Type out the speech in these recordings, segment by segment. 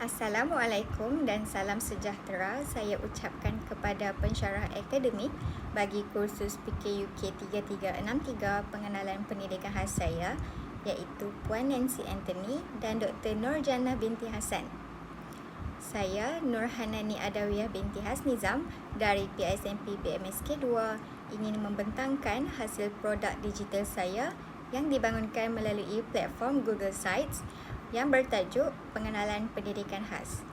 Assalamualaikum dan salam sejahtera saya ucapkan kepada pensyarah akademik bagi kursus PKUK 3363 pengenalan pendidikan khas saya iaitu Puan Nancy Anthony dan Dr. Nurjana binti Hassan. Saya Nurhanani Adawiyah binti Hasnizam dari PISMP BMSK 2 ingin membentangkan hasil produk digital saya yang dibangunkan melalui platform Google Sites yang bertajuk Pengenalan Pendidikan Khas.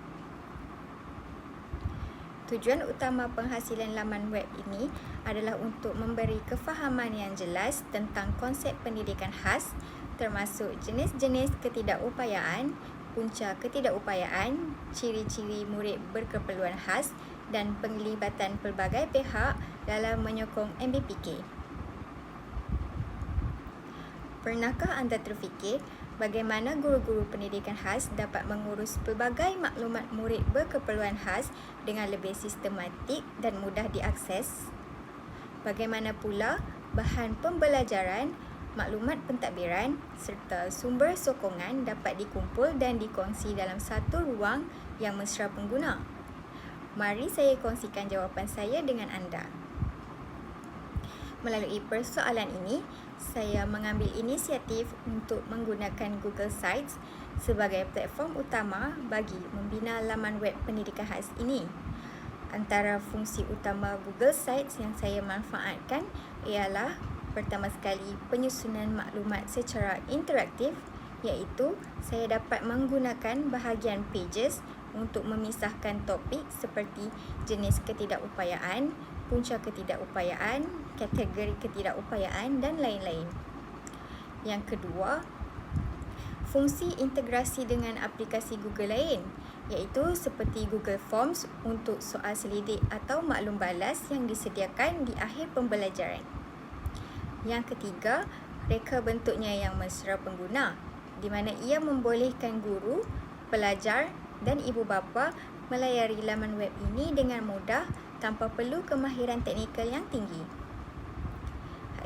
Tujuan utama penghasilan laman web ini adalah untuk memberi kefahaman yang jelas tentang konsep pendidikan khas termasuk jenis-jenis ketidakupayaan, punca ketidakupayaan, ciri-ciri murid berkeperluan khas dan penglibatan pelbagai pihak dalam menyokong MBPK. Pernahkah anda terfikir bagaimana guru-guru pendidikan khas dapat mengurus pelbagai maklumat murid berkeperluan khas dengan lebih sistematik dan mudah diakses? Bagaimana pula bahan pembelajaran, maklumat pentadbiran serta sumber sokongan dapat dikumpul dan dikongsi dalam satu ruang yang mesra pengguna? Mari saya kongsikan jawapan saya dengan anda. Melalui persoalan ini, saya mengambil inisiatif untuk menggunakan Google Sites sebagai platform utama bagi membina laman web pendidikan khas ini. Antara fungsi utama Google Sites yang saya manfaatkan ialah pertama sekali penyusunan maklumat secara interaktif iaitu saya dapat menggunakan bahagian pages untuk memisahkan topik seperti jenis ketidakupayaan, punca ketidakupayaan, kategori ketidakupayaan dan lain-lain. Yang kedua, fungsi integrasi dengan aplikasi Google lain iaitu seperti Google Forms untuk soal selidik atau maklum balas yang disediakan di akhir pembelajaran. Yang ketiga, reka bentuknya yang mesra pengguna di mana ia membolehkan guru, pelajar dan ibu bapa melayari laman web ini dengan mudah tanpa perlu kemahiran teknikal yang tinggi.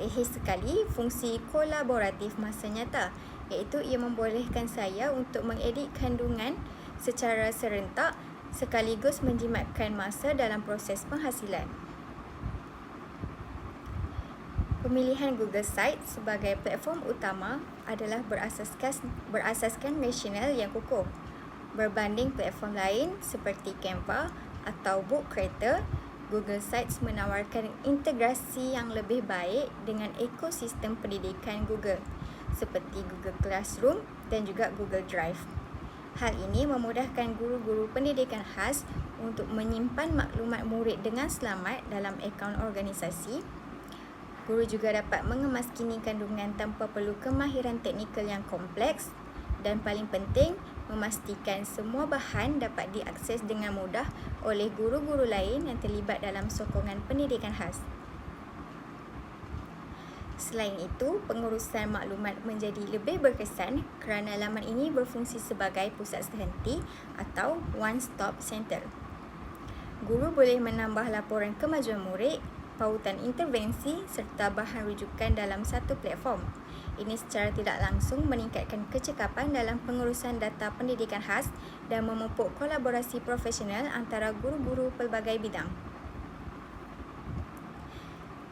Akhir sekali, fungsi kolaboratif masa nyata iaitu ia membolehkan saya untuk mengedit kandungan secara serentak sekaligus menjimatkan masa dalam proses penghasilan. Pemilihan Google Sites sebagai platform utama adalah berasaskan berasaskan rasional yang kukuh berbanding platform lain seperti Canva atau Book Creator Google Sites menawarkan integrasi yang lebih baik dengan ekosistem pendidikan Google seperti Google Classroom dan juga Google Drive. Hal ini memudahkan guru-guru pendidikan khas untuk menyimpan maklumat murid dengan selamat dalam akaun organisasi. Guru juga dapat mengemas kini kandungan tanpa perlu kemahiran teknikal yang kompleks dan paling penting memastikan semua bahan dapat diakses dengan mudah oleh guru-guru lain yang terlibat dalam sokongan pendidikan khas. Selain itu, pengurusan maklumat menjadi lebih berkesan kerana laman ini berfungsi sebagai pusat sehenti atau one-stop center. Guru boleh menambah laporan kemajuan murid, pautan intervensi serta bahan rujukan dalam satu platform. Ini secara tidak langsung meningkatkan kecekapan dalam pengurusan data pendidikan khas dan memupuk kolaborasi profesional antara guru-guru pelbagai bidang.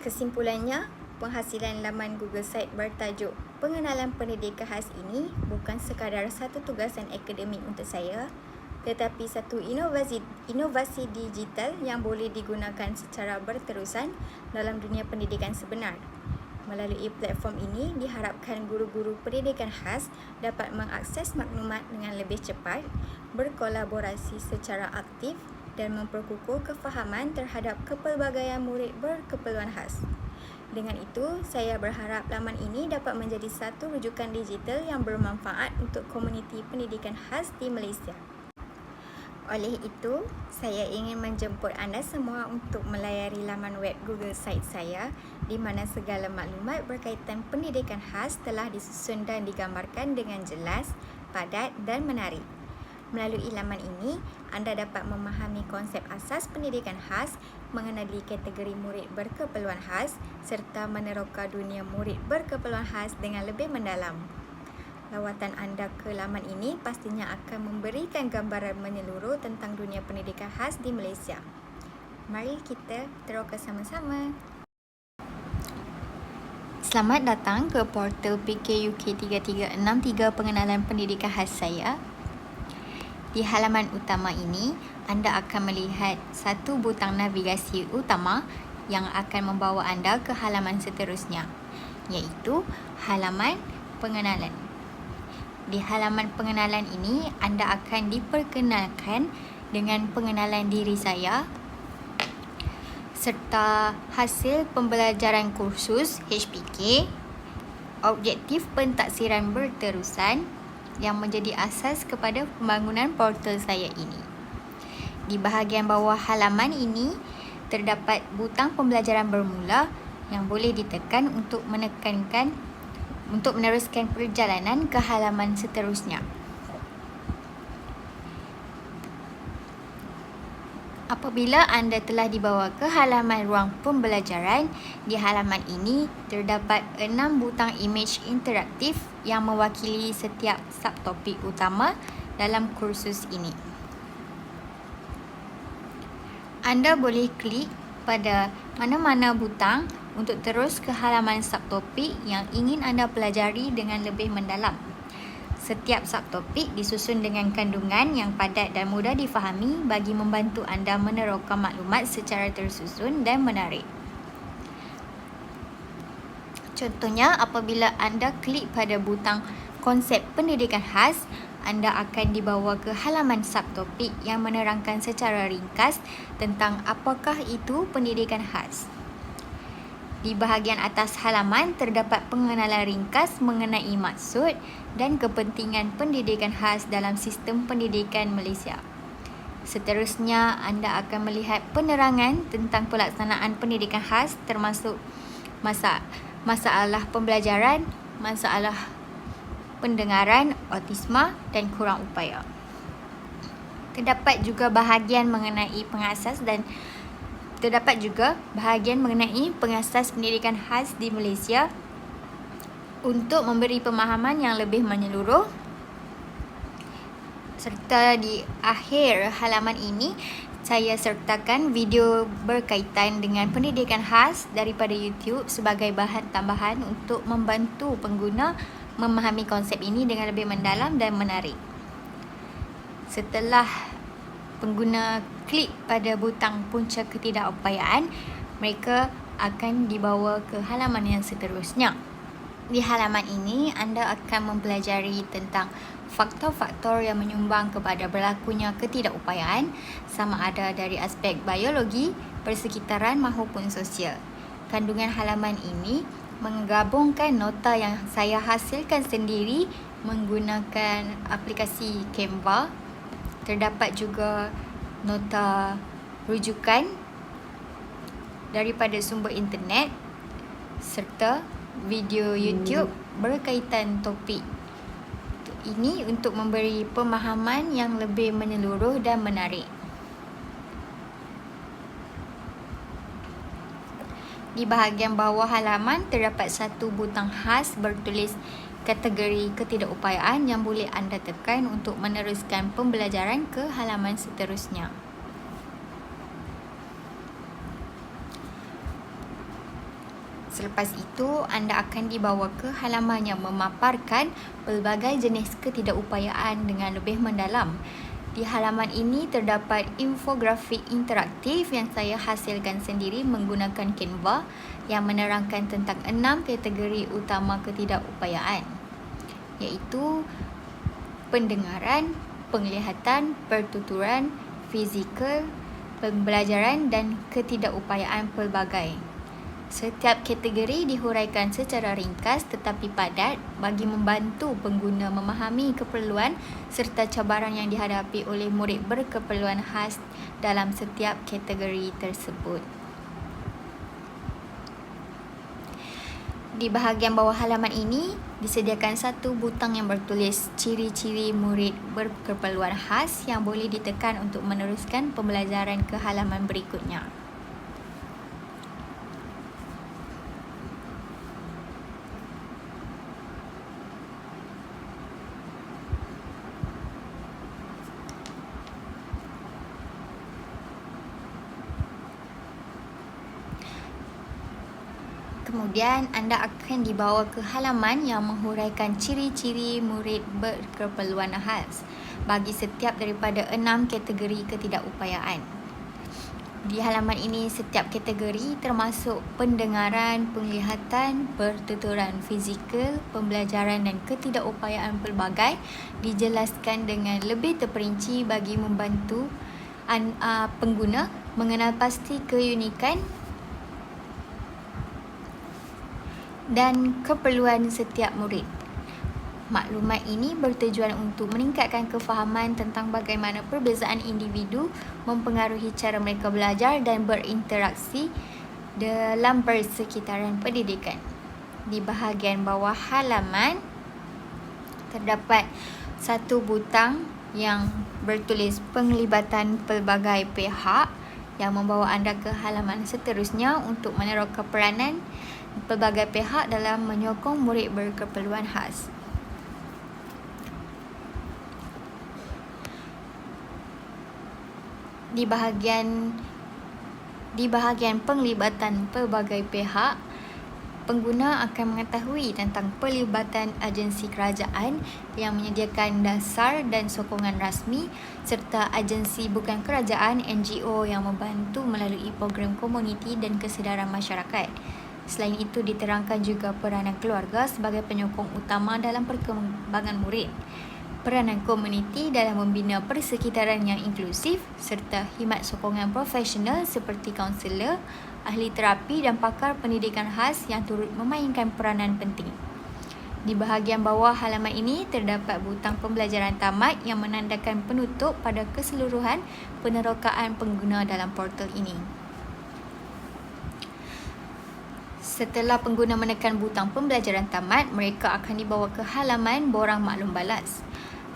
Kesimpulannya, penghasilan laman Google Site bertajuk Pengenalan Pendidikan Khas ini bukan sekadar satu tugasan akademik untuk saya, tetapi satu inovasi inovasi digital yang boleh digunakan secara berterusan dalam dunia pendidikan sebenar. Melalui platform ini, diharapkan guru-guru pendidikan khas dapat mengakses maklumat dengan lebih cepat, berkolaborasi secara aktif dan memperkukuh kefahaman terhadap kepelbagaian murid berkeperluan khas. Dengan itu, saya berharap laman ini dapat menjadi satu rujukan digital yang bermanfaat untuk komuniti pendidikan khas di Malaysia. Oleh itu, saya ingin menjemput anda semua untuk melayari laman web Google Site saya di mana segala maklumat berkaitan pendidikan khas telah disusun dan digambarkan dengan jelas, padat dan menarik. Melalui laman ini, anda dapat memahami konsep asas pendidikan khas, mengenali kategori murid berkeperluan khas serta meneroka dunia murid berkeperluan khas dengan lebih mendalam. Lawatan anda ke laman ini pastinya akan memberikan gambaran menyeluruh tentang dunia pendidikan khas di Malaysia. Mari kita teroka sama-sama. Selamat datang ke portal PKUK 3363 pengenalan pendidikan khas saya. Di halaman utama ini, anda akan melihat satu butang navigasi utama yang akan membawa anda ke halaman seterusnya, iaitu halaman pengenalan. Di halaman pengenalan ini, anda akan diperkenalkan dengan pengenalan diri saya serta hasil pembelajaran kursus HPK, objektif pentaksiran berterusan yang menjadi asas kepada pembangunan portal saya ini. Di bahagian bawah halaman ini, terdapat butang pembelajaran bermula yang boleh ditekan untuk menekankan untuk meneruskan perjalanan ke halaman seterusnya. Apabila anda telah dibawa ke halaman ruang pembelajaran, di halaman ini terdapat enam butang imej interaktif yang mewakili setiap subtopik utama dalam kursus ini. Anda boleh klik pada mana-mana butang untuk terus ke halaman subtopik yang ingin anda pelajari dengan lebih mendalam. Setiap subtopik disusun dengan kandungan yang padat dan mudah difahami bagi membantu anda meneroka maklumat secara tersusun dan menarik. Contohnya, apabila anda klik pada butang konsep pendidikan khas, anda akan dibawa ke halaman subtopik yang menerangkan secara ringkas tentang apakah itu pendidikan khas. Di bahagian atas halaman terdapat pengenalan ringkas mengenai maksud dan kepentingan pendidikan khas dalam sistem pendidikan Malaysia. Seterusnya, anda akan melihat penerangan tentang pelaksanaan pendidikan khas termasuk masa masalah pembelajaran, masalah pendengaran, autisma dan kurang upaya. Terdapat juga bahagian mengenai pengasas dan Terdapat juga bahagian mengenai pengasas pendidikan khas di Malaysia untuk memberi pemahaman yang lebih menyeluruh serta di akhir halaman ini saya sertakan video berkaitan dengan pendidikan khas daripada YouTube sebagai bahan tambahan untuk membantu pengguna memahami konsep ini dengan lebih mendalam dan menarik. Setelah pengguna klik pada butang punca ketidakupayaan, mereka akan dibawa ke halaman yang seterusnya. Di halaman ini, anda akan mempelajari tentang faktor-faktor yang menyumbang kepada berlakunya ketidakupayaan sama ada dari aspek biologi, persekitaran maupun sosial. Kandungan halaman ini menggabungkan nota yang saya hasilkan sendiri menggunakan aplikasi Canva terdapat juga nota rujukan daripada sumber internet serta video YouTube berkaitan topik ini untuk memberi pemahaman yang lebih menyeluruh dan menarik. Di bahagian bawah halaman terdapat satu butang khas bertulis kategori ketidakupayaan yang boleh anda tekan untuk meneruskan pembelajaran ke halaman seterusnya. Selepas itu, anda akan dibawa ke halaman yang memaparkan pelbagai jenis ketidakupayaan dengan lebih mendalam. Di halaman ini terdapat infografik interaktif yang saya hasilkan sendiri menggunakan Canva yang menerangkan tentang enam kategori utama ketidakupayaan iaitu pendengaran, penglihatan, pertuturan, fizikal, pembelajaran dan ketidakupayaan pelbagai. Setiap kategori dihuraikan secara ringkas tetapi padat bagi membantu pengguna memahami keperluan serta cabaran yang dihadapi oleh murid berkeperluan khas dalam setiap kategori tersebut. Di bahagian bawah halaman ini disediakan satu butang yang bertulis ciri-ciri murid berkeperluan khas yang boleh ditekan untuk meneruskan pembelajaran ke halaman berikutnya. Kemudian anda akan dibawa ke halaman yang menghuraikan ciri-ciri murid berkeperluan khas bagi setiap daripada enam kategori ketidakupayaan. Di halaman ini setiap kategori termasuk pendengaran, penglihatan, pertuturan fizikal, pembelajaran dan ketidakupayaan pelbagai dijelaskan dengan lebih terperinci bagi membantu pengguna mengenal pasti keunikan dan keperluan setiap murid. Maklumat ini bertujuan untuk meningkatkan kefahaman tentang bagaimana perbezaan individu mempengaruhi cara mereka belajar dan berinteraksi dalam persekitaran pendidikan. Di bahagian bawah halaman terdapat satu butang yang bertulis penglibatan pelbagai pihak yang membawa anda ke halaman seterusnya untuk meneroka peranan pelbagai pihak dalam menyokong murid berkeperluan khas. di bahagian di bahagian penglibatan pelbagai pihak pengguna akan mengetahui tentang pelibatan agensi kerajaan yang menyediakan dasar dan sokongan rasmi serta agensi bukan kerajaan NGO yang membantu melalui program komuniti dan kesedaran masyarakat. Selain itu diterangkan juga peranan keluarga sebagai penyokong utama dalam perkembangan murid peranan komuniti dalam membina persekitaran yang inklusif serta khidmat sokongan profesional seperti kaunselor, ahli terapi dan pakar pendidikan khas yang turut memainkan peranan penting. Di bahagian bawah halaman ini terdapat butang pembelajaran tamat yang menandakan penutup pada keseluruhan penerokaan pengguna dalam portal ini. Setelah pengguna menekan butang pembelajaran tamat, mereka akan dibawa ke halaman borang maklum balas.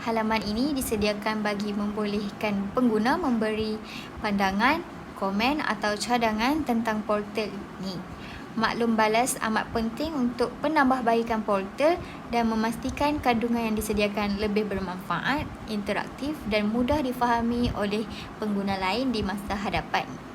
Halaman ini disediakan bagi membolehkan pengguna memberi pandangan, komen atau cadangan tentang portal ini. Maklum balas amat penting untuk penambahbaikan portal dan memastikan kandungan yang disediakan lebih bermanfaat, interaktif dan mudah difahami oleh pengguna lain di masa hadapan.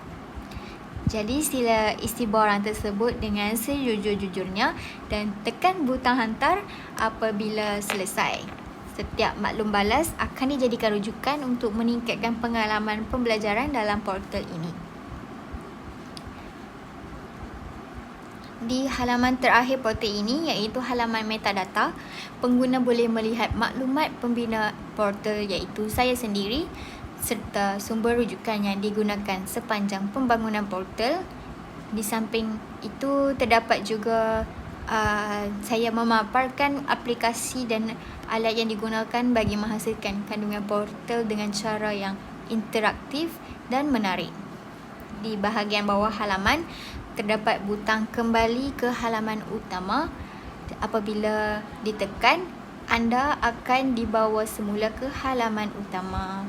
Jadi sila isi borang tersebut dengan sejujur-jujurnya dan tekan butang hantar apabila selesai. Setiap maklum balas akan dijadikan rujukan untuk meningkatkan pengalaman pembelajaran dalam portal ini. Di halaman terakhir portal ini iaitu halaman metadata, pengguna boleh melihat maklumat pembina portal iaitu saya sendiri serta sumber rujukan yang digunakan sepanjang pembangunan portal. Di samping itu terdapat juga uh, saya memaparkan aplikasi dan alat yang digunakan bagi menghasilkan kandungan portal dengan cara yang interaktif dan menarik. Di bahagian bawah halaman terdapat butang kembali ke halaman utama. Apabila ditekan, anda akan dibawa semula ke halaman utama.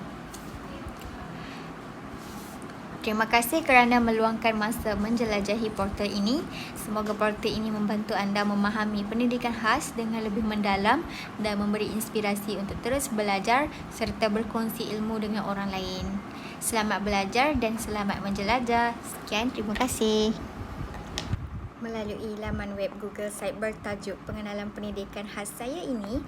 Terima kasih kerana meluangkan masa menjelajahi portal ini. Semoga portal ini membantu anda memahami pendidikan khas dengan lebih mendalam dan memberi inspirasi untuk terus belajar serta berkongsi ilmu dengan orang lain. Selamat belajar dan selamat menjelajah. Sekian, terima kasih. Melalui laman web Google site bertajuk Pengenalan Pendidikan Khas saya ini,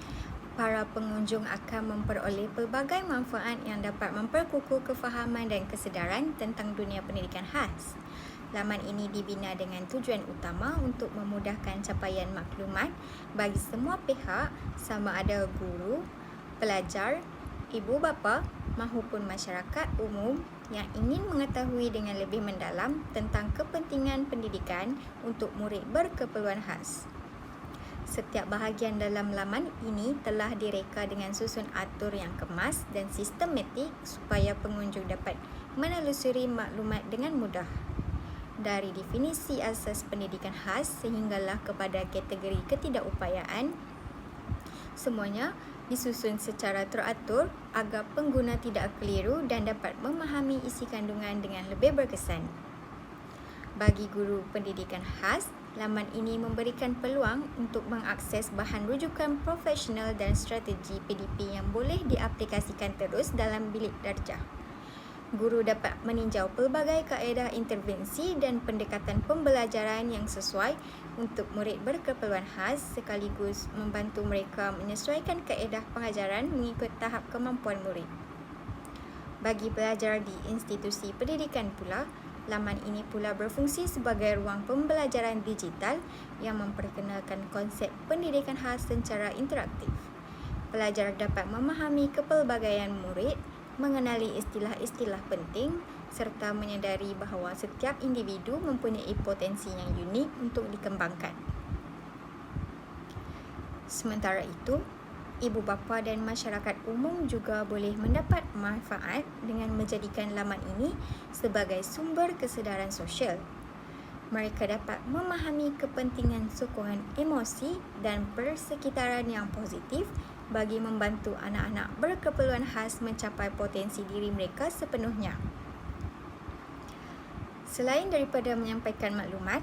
para pengunjung akan memperoleh pelbagai manfaat yang dapat memperkukuh kefahaman dan kesedaran tentang dunia pendidikan khas. Laman ini dibina dengan tujuan utama untuk memudahkan capaian maklumat bagi semua pihak sama ada guru, pelajar, ibu bapa maupun masyarakat umum yang ingin mengetahui dengan lebih mendalam tentang kepentingan pendidikan untuk murid berkeperluan khas. Setiap bahagian dalam laman ini telah direka dengan susun atur yang kemas dan sistematik supaya pengunjung dapat menelusuri maklumat dengan mudah. Dari definisi asas pendidikan khas sehinggalah kepada kategori ketidakupayaan, semuanya disusun secara teratur agar pengguna tidak keliru dan dapat memahami isi kandungan dengan lebih berkesan. Bagi guru pendidikan khas, laman ini memberikan peluang untuk mengakses bahan rujukan profesional dan strategi PDP yang boleh diaplikasikan terus dalam bilik darjah. Guru dapat meninjau pelbagai kaedah intervensi dan pendekatan pembelajaran yang sesuai untuk murid berkeperluan khas sekaligus membantu mereka menyesuaikan kaedah pengajaran mengikut tahap kemampuan murid. Bagi pelajar di institusi pendidikan pula, laman ini pula berfungsi sebagai ruang pembelajaran digital yang memperkenalkan konsep pendidikan khas secara interaktif pelajar dapat memahami kepelbagaian murid, mengenali istilah-istilah penting serta menyedari bahawa setiap individu mempunyai potensi yang unik untuk dikembangkan. Sementara itu, ibu bapa dan masyarakat umum juga boleh mendapat manfaat dengan menjadikan laman ini sebagai sumber kesedaran sosial mereka dapat memahami kepentingan sokongan emosi dan persekitaran yang positif bagi membantu anak-anak berkeperluan khas mencapai potensi diri mereka sepenuhnya. Selain daripada menyampaikan maklumat,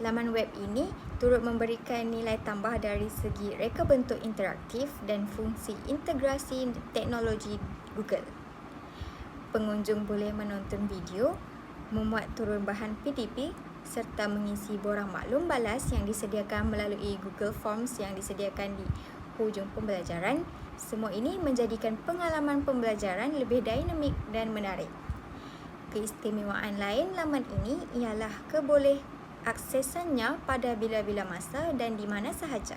laman web ini turut memberikan nilai tambah dari segi reka bentuk interaktif dan fungsi integrasi teknologi Google. Pengunjung boleh menonton video, memuat turun bahan PDP serta mengisi borang maklum balas yang disediakan melalui Google Forms yang disediakan di hujung pembelajaran. Semua ini menjadikan pengalaman pembelajaran lebih dinamik dan menarik. Keistimewaan lain laman ini ialah keboleh aksesannya pada bila-bila masa dan di mana sahaja.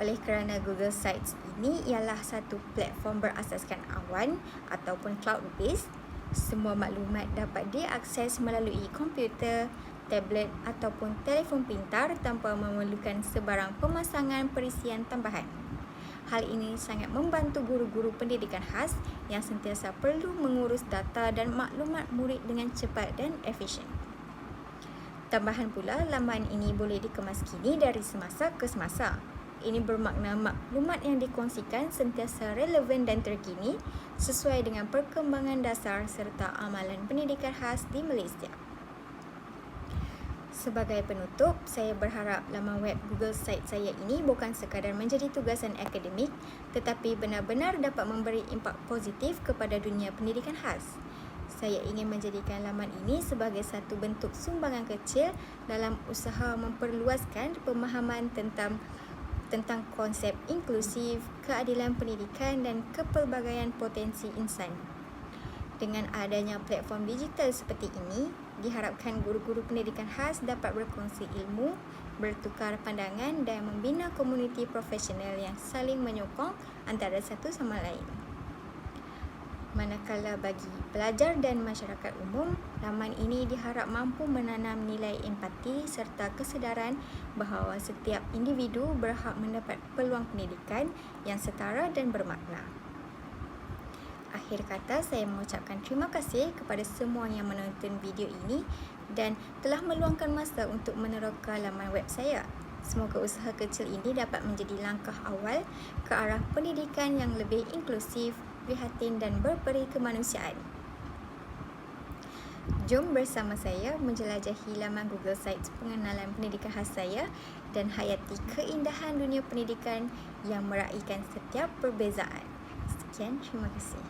Oleh kerana Google Sites ini ialah satu platform berasaskan awan ataupun cloud-based, semua maklumat dapat diakses melalui komputer, tablet ataupun telefon pintar tanpa memerlukan sebarang pemasangan perisian tambahan. Hal ini sangat membantu guru-guru pendidikan khas yang sentiasa perlu mengurus data dan maklumat murid dengan cepat dan efisien. Tambahan pula, laman ini boleh dikemas kini dari semasa ke semasa ini bermakna maklumat yang dikongsikan sentiasa relevan dan terkini sesuai dengan perkembangan dasar serta amalan pendidikan khas di Malaysia. Sebagai penutup, saya berharap laman web Google Site saya ini bukan sekadar menjadi tugasan akademik tetapi benar-benar dapat memberi impak positif kepada dunia pendidikan khas. Saya ingin menjadikan laman ini sebagai satu bentuk sumbangan kecil dalam usaha memperluaskan pemahaman tentang tentang konsep inklusif, keadilan pendidikan dan kepelbagaian potensi insan. Dengan adanya platform digital seperti ini, diharapkan guru-guru pendidikan khas dapat berkongsi ilmu, bertukar pandangan dan membina komuniti profesional yang saling menyokong antara satu sama lain manakala bagi pelajar dan masyarakat umum, laman ini diharap mampu menanam nilai empati serta kesedaran bahawa setiap individu berhak mendapat peluang pendidikan yang setara dan bermakna. Akhir kata, saya mengucapkan terima kasih kepada semua yang menonton video ini dan telah meluangkan masa untuk meneroka laman web saya. Semoga usaha kecil ini dapat menjadi langkah awal ke arah pendidikan yang lebih inklusif, prihatin dan berperi kemanusiaan. Jom bersama saya menjelajahi laman Google Sites pengenalan pendidikan khas saya dan hayati keindahan dunia pendidikan yang meraihkan setiap perbezaan. Sekian, terima kasih.